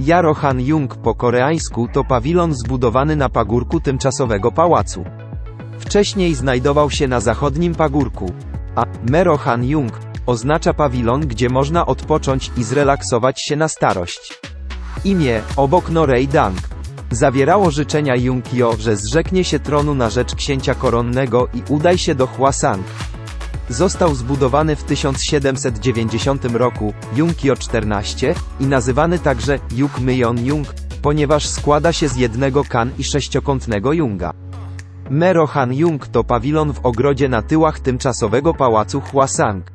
Yaro Han Yung po koreańsku to pawilon zbudowany na pagórku tymczasowego pałacu. Wcześniej znajdował się na zachodnim pagórku, a Mero Han Yung oznacza pawilon, gdzie można odpocząć i zrelaksować się na starość. Imię, obok Norei Dang, zawierało życzenia Jung-kyo, że zrzeknie się tronu na rzecz księcia koronnego i udaj się do Hwasang. Został zbudowany w 1790 roku, Jungkyo 14, i nazywany także Juk Myeon Jung, ponieważ składa się z jednego kan i sześciokątnego Junga. Mero Han Jung to pawilon w ogrodzie na tyłach tymczasowego pałacu Hwasang.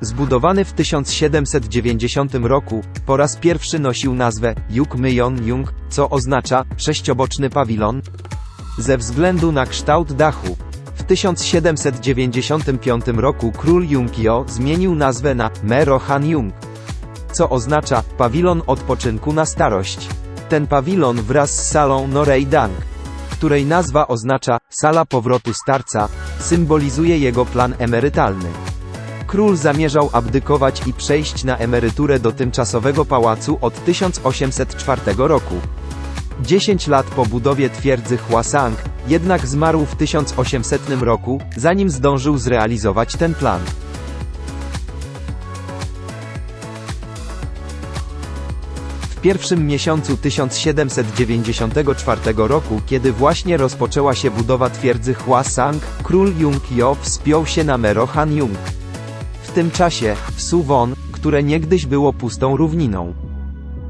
Zbudowany w 1790 roku, po raz pierwszy nosił nazwę Juk Myeon Jung, co oznacza sześcioboczny pawilon. Ze względu na kształt dachu, 1795 roku król Jungkyo zmienił nazwę na Mero Han Jung, co oznacza pawilon odpoczynku na starość. Ten pawilon wraz z salą Norei Dang, której nazwa oznacza sala powrotu starca, symbolizuje jego plan emerytalny. Król zamierzał abdykować i przejść na emeryturę do tymczasowego pałacu od 1804 roku. 10 lat po budowie twierdzy Hwasang, jednak zmarł w 1800 roku, zanim zdążył zrealizować ten plan. W pierwszym miesiącu 1794 roku, kiedy właśnie rozpoczęła się budowa twierdzy Hwasang, król Jung-kyo wspiął się na Mero Han Jung. W tym czasie, w Suwon, które niegdyś było pustą równiną,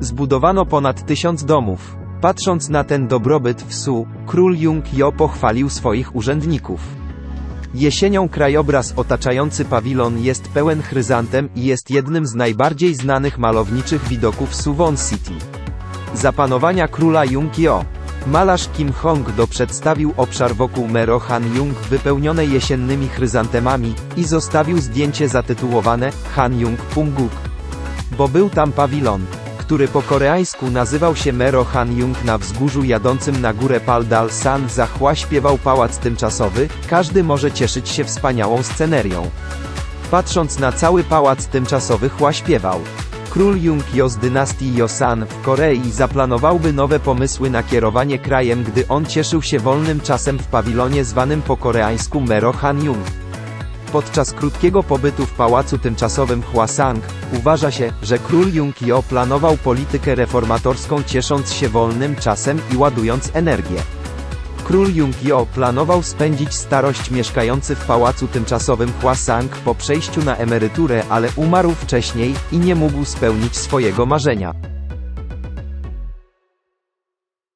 zbudowano ponad tysiąc domów. Patrząc na ten dobrobyt w Su, król Jung-jo pochwalił swoich urzędników. Jesienią krajobraz otaczający pawilon jest pełen chryzantem i jest jednym z najbardziej znanych malowniczych widoków Suwon City. Za panowania króla Jung-jo, malarz Kim Hong-do przedstawił obszar wokół Mero Han Jung wypełnione jesiennymi chryzantemami i zostawił zdjęcie zatytułowane Han Jung Pungguk. Bo był tam pawilon, który po koreańsku nazywał się Mero Han Jung na wzgórzu jadącym na górę Paldal San Zachła śpiewał pałac tymczasowy, każdy może cieszyć się wspaniałą scenerią. Patrząc na cały pałac tymczasowy Hła śpiewał. Król Jung-jo z dynastii Joseon w Korei zaplanowałby nowe pomysły na kierowanie krajem, gdy on cieszył się wolnym czasem w pawilonie zwanym po koreańsku Mero Han Jung. Podczas krótkiego pobytu w pałacu tymczasowym Hwasang, uważa się, że król Jung-jo planował politykę reformatorską ciesząc się wolnym czasem i ładując energię. Król Jung-jo planował spędzić starość mieszkający w pałacu tymczasowym Hwasang po przejściu na emeryturę, ale umarł wcześniej i nie mógł spełnić swojego marzenia.